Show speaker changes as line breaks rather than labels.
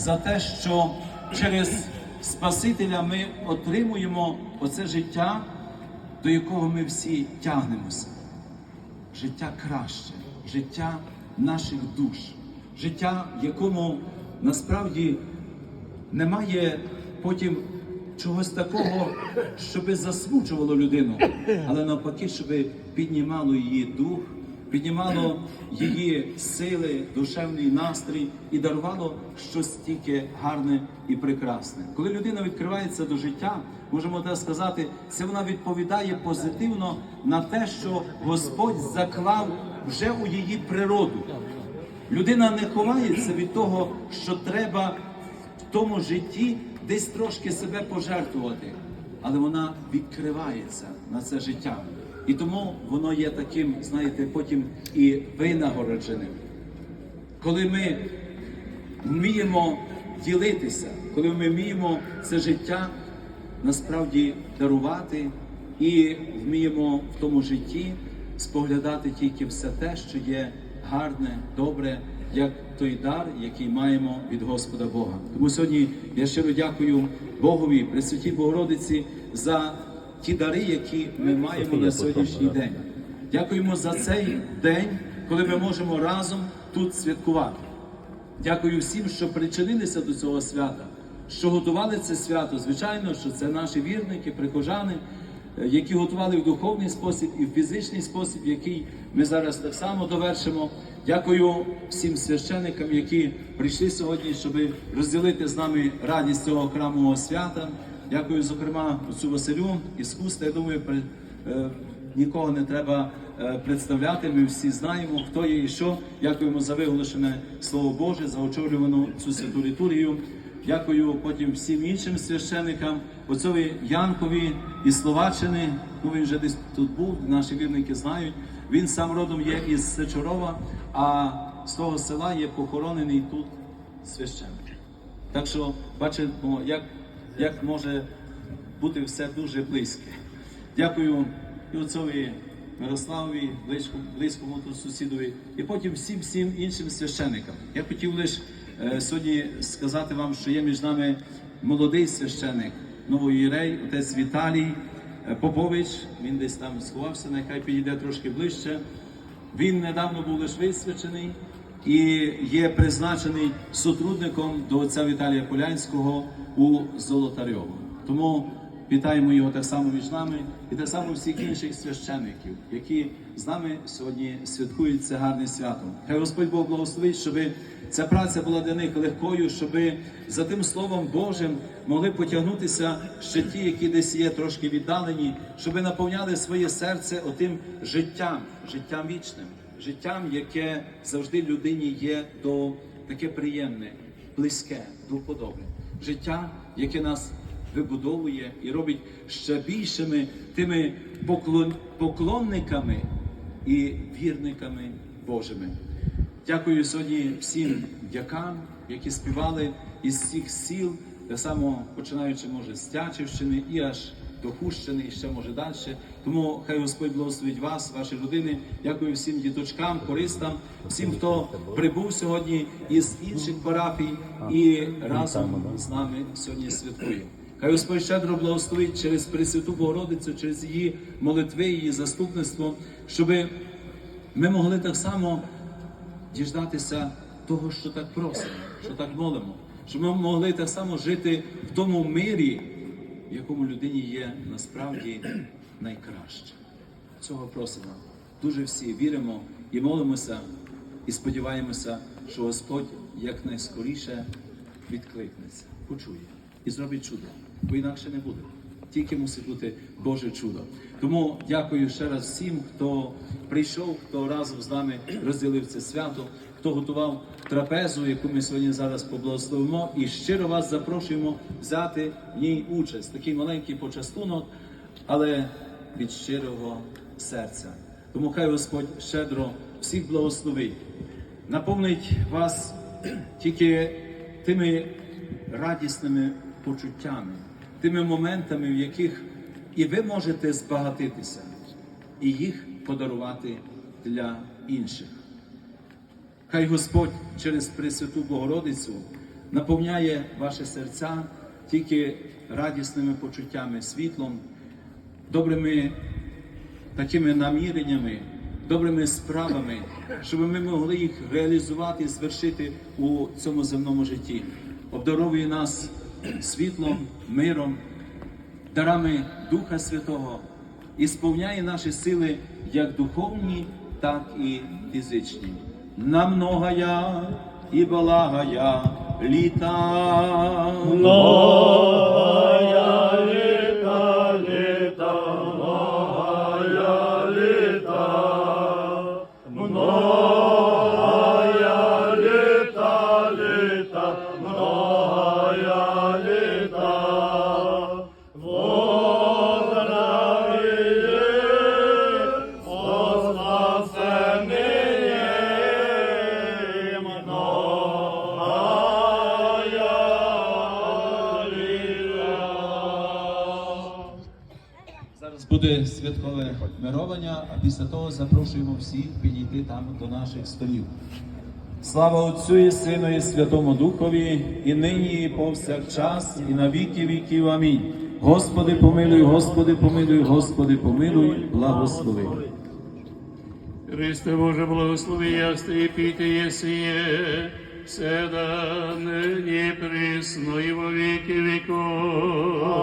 за те, що через Спасителя ми отримуємо оце життя, до якого ми всі тягнемося. Життя краще, життя наших душ, життя, в якому насправді немає потім чогось такого, щоб засмучувало людину, але навпаки, щоб піднімало її дух, піднімало її сили, душевний настрій і дарувало щось тільки гарне і прекрасне. Коли людина відкривається до життя, можемо так сказати, це вона відповідає позитивно на те, що Господь заклав вже у її природу. Людина не ховається від того, що треба в тому житті десь трошки себе пожертвувати, але вона відкривається на це життя. І тому воно є таким, знаєте, потім і винагородженим. Коли ми вміємо ділитися, коли ми вміємо це життя насправді дарувати і вміємо в тому житті споглядати тільки все те, що є гарне, добре, як той дар, який маємо від Господа Бога. Тому сьогодні я щиро дякую Богові, Пресвятій Богородиці, за ті дари, які ми маємо на сьогоднішній день. Дякуємо за цей день, коли ми можемо разом тут святкувати. Дякую всім, що причинилися до цього свята, що готували це свято. Звичайно, що це наші вірники, прихожани, е, які готували в духовний спосіб і в фізичний спосіб, який ми зараз так само довершимо. Дякую всім священикам, які прийшли сьогодні, щоб розділити з нами радість цього храмового свята. Дякую, зокрема, отцю Василю із Я думаю, при- е, нікого не треба е, представляти. Ми всі знаємо, хто є і що. Дякуємо за виголошене Слово Боже, за очолювану цю святу літургію. Дякую потім всім іншим священикам, отцові Янкові із Словаччини. Ну він вже десь тут був, наші вірники знають. Він сам родом є із Сечорова, а з того села є похоронений тут священник. Так що бачимо, як, як може бути все дуже близьке. Дякую і отцові Мирославові, близькому, близькому тут сусідові, і потім всім всім іншим священикам. Я хотів лише е, сьогодні сказати вам, що є між нами молодий священик, новоїрей, отець Віталій е, Попович. Він десь там сховався, нехай підійде трошки ближче. Він недавно був лише висвячений і є призначений сотрудником до отця Віталія Полянського у Золотарьову. Тому вітаємо його так само між нами і так само всіх інших священиків, які з нами сьогодні святкують це гарне свято. Хай Господь Бог благословить, щоб ця праця була для них легкою, щоб за тим Словом Божим могли потягнутися ще ті, які десь є трошки віддалені, щоб наповняли своє серце отим життям, життям вічним, життям, яке завжди людині є до таке приємне, близьке, до. Життя, яке нас вибудовує і робить ще більшими тими поклон- поклонниками і вірниками Божими. Дякую сьогодні всім дякам, які співали із всіх сіл, так само починаючи, може, з Тячівщини і аж до Хущини, і ще може далі. Тому хай Господь благословить вас, ваші родини. Дякую всім діточкам, користам, всім, хто прибув сьогодні із інших парафій і разом з нами сьогодні святкує. Хай Господь щедро благословить через Пресвяту Богородицю, через її молитви, її заступництво, щоби ми могли так само діждатися того, що так просимо, що так молимо, щоб ми могли так само жити в тому мирі, в якому людині є насправді найкраще. Цього просимо. Дуже всі віримо і молимося, і сподіваємося, що Господь якнайскоріше відкликнеться, почує і зробить чудо, бо інакше не буде. Тільки мусить бути Боже чудо. Тому дякую ще раз всім, хто прийшов, хто разом з нами розділив це свято, хто готував трапезу, яку ми сьогодні зараз поблагословимо, і щиро вас запрошуємо взяти в ній участь. Такий маленький почастунок, але від щирого серця. Тому хай Господь щедро всіх благословить, наповнить вас тільки тими радісними почуттями, тими моментами, в яких і ви можете збагатитися, і їх подарувати для інших. Хай Господь через Пресвяту Богородицю наповняє ваші серця тільки радісними почуттями, світлом, добрими такими наміреннями, добрими справами, щоб ми могли їх реалізувати і звершити у цьому земному житті. Обдаровує нас світлом, миром, дарами Духа Святого і сповняє наші сили як духовні, так і фізичні. Намногая і балагая літа. Буде святкове мировання, а після того запрошуємо всіх підійти там до наших столів. Слава Отцю і Сину і Святому Духові, і нині, і повсякчас, і на віки віків. Амінь. Господи, помилуй, Господи, помилуй, Господи, помилуй, благослови.
Христе Боже, благослови ясти і піти єсіє, все да нині присно і во віки віков.